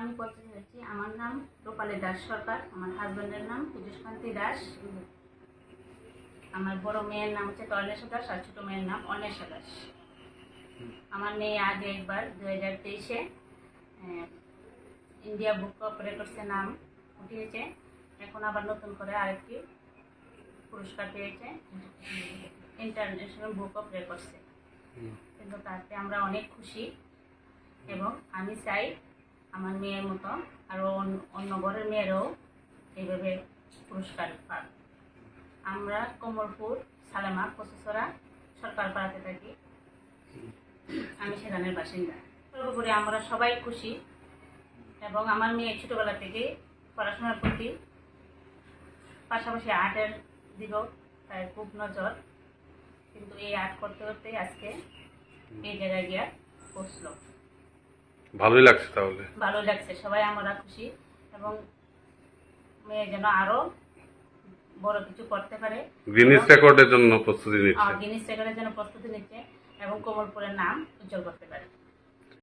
আমার নাম রূপালী দাস সরকার আমার হাজবেন্ডের নাম পূজুষকান্তি দাস। আমার বড় মেয়ের নাম হচ্ছে তর্ণেশ্বর দাস আর ছোট মেয়ের নাম অন্বেষা দাস। আমার মেয়ে আগে একবার দু হাজার তেইশে ইন্ডিয়া বুক অফ রেকর্ডসের নাম উঠিয়েছে। এখন আবার নতুন করে আরেকটি পুরস্কার পেয়েছে ইন্টারন্যাশনাল বুক অফ রেকর্ডসে কিন্তু তাতে আমরা অনেক খুশি এবং আমি চাই আমার মেয়ের মতো আরও অন্য- ঘরের মেয়েরাও এইভাবে পুরস্কার পাক আমরা কোমরপুর সালেমা পশুসরা সরকার পাড়াতে থাকি। আমি সেখানের বাসিন্দা। সর্বোপরি আমরা সবাই খুশি এবং আমার মেয়ে ছোটোবেলা থেকে পড়াশোনার প্রতি পাশাপাশি আর্টের দিকেও তার খুব নজর। কিন্তু এই আর্ট করতে করতে আজকে এই জায়গায় গিয়া পৌঁছলো ভালোই লাগছে তাহলে। ভালো লাগছে সবাই আমরা খুশি। এবং মেয়ে যেন আরও বড় কিছু করতে পারে। গিনিস রেকর্ডের জন্য প্রস্তুতি নিচ্ছে। গিনিস রেকর্ডের জন্য প্রস্তুতি নিচ্ছে এবং কোমলপুরের নাম উজ্জ্বল করতে পারে।